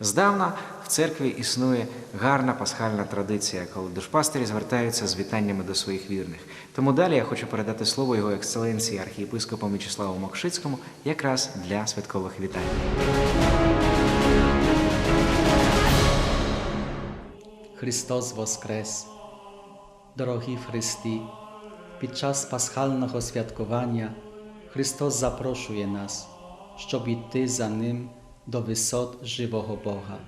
Здавна в церкві існує гарна пасхальна традиція, коли душпастері звертаються з вітаннями до своїх вірних. Тому далі я хочу передати слово його ексцеленції архієпископу Мічеславу Мокшицькому якраз для святкових вітань. Христос Воскрес! Дорогі Христі, під час пасхального святкування Христос запрошує нас, щоб йти за Ним до висот живого Бога.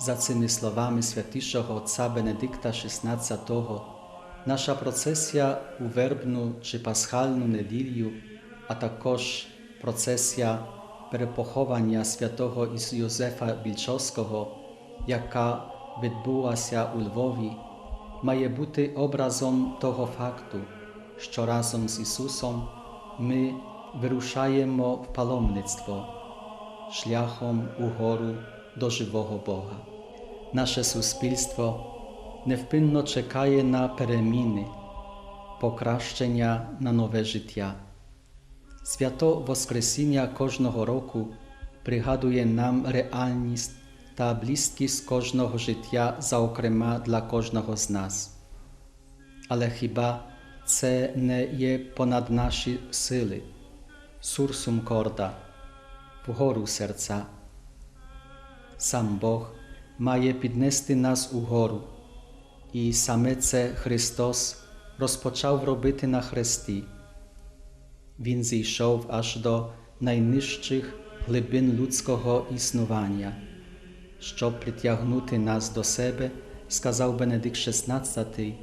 За цими словами святішого Отця Бенедикта XVI, наша процесія у вербну чи пасхальну неділю, а також процесія перепоховання святого Йозефа Більчовського, яка відбулася у Львові, має бути образом того факту, що разом з Ісусом ми вирушаємо в паломництво шляхом угору до живого Бога. Наше суспільство невпинно чекає на переміни, покращення на нове життя. Свято Воскресіння кожного року пригадує нам реальність та близькість кожного життя, заокрема для кожного з нас. Але хіба це не є понад наші сили? Сурсум корда, вгору серця. Сам Бог має піднести нас угору, і саме це Христос розпочав робити на хресті. Він зійшов аж до найнижчих глибин людського існування. Щоб притягнути нас до себе, сказав Бенедикт XVI,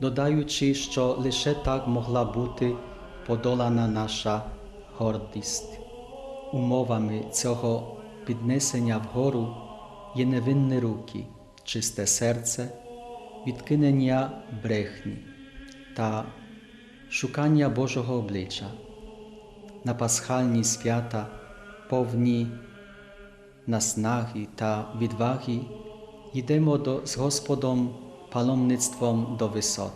додаючи, що лише так могла бути подолана наша гордість. Умовами цього піднесення вгору є невинні руки, чисте серце, відкинення брехні та шукання Божого обличчя. На пасхальні свята, повні наснаги та відваги, йдемо до, з Господом паломництвом до висот.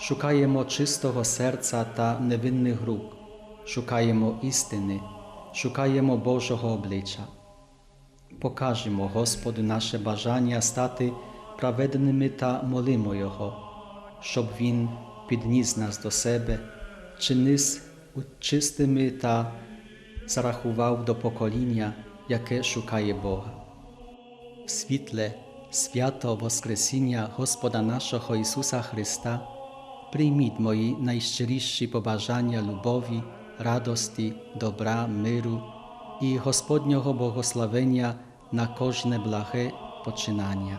Шукаємо чистого серця та невинних рук, шукаємо істини, шукаємо Божого обличчя. Покажемо Господу наше бажання стати праведними та молимо Його, щоб Він підніс нас до себе, чинис чистими та зарахував до покоління, яке шукає Бога. Світле свято Воскресіння Господа нашого Ісуса Христа, прийміть мої найщиріші побажання любові, радості, добра, миру і Господнього благословення на кожне благе починання.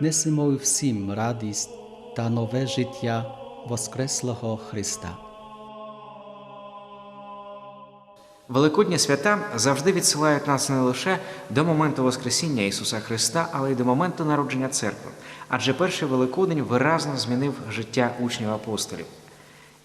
Несемо всім радість та нове життя Воскреслого Христа. Великодні свята завжди відсилають нас не лише до моменту Воскресіння Ісуса Христа, але й до моменту народження церкви. Адже перший Великодень виразно змінив життя учнів апостолів.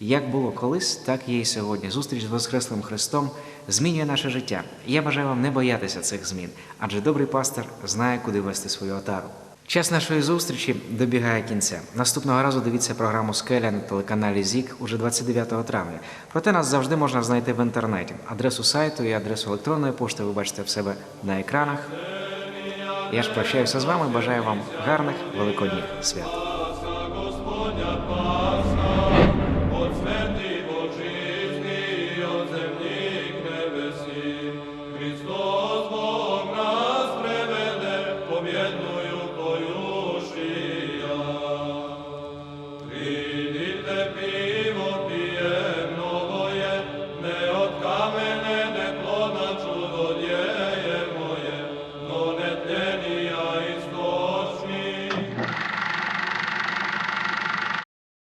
Як було колись, так є і сьогодні. Зустріч з Воскреслим Христом змінює наше життя. Я бажаю вам не боятися цих змін, адже добрий пастор знає, куди вести свою отару. Час нашої зустрічі добігає кінця. Наступного разу дивіться програму Скеля на телеканалі ЗІК уже 29 травня. Проте нас завжди можна знайти в інтернеті. Адресу сайту і адресу електронної пошти ви бачите в себе на екранах. Я ж прощаюся з вами, бажаю вам гарних великодніх свят.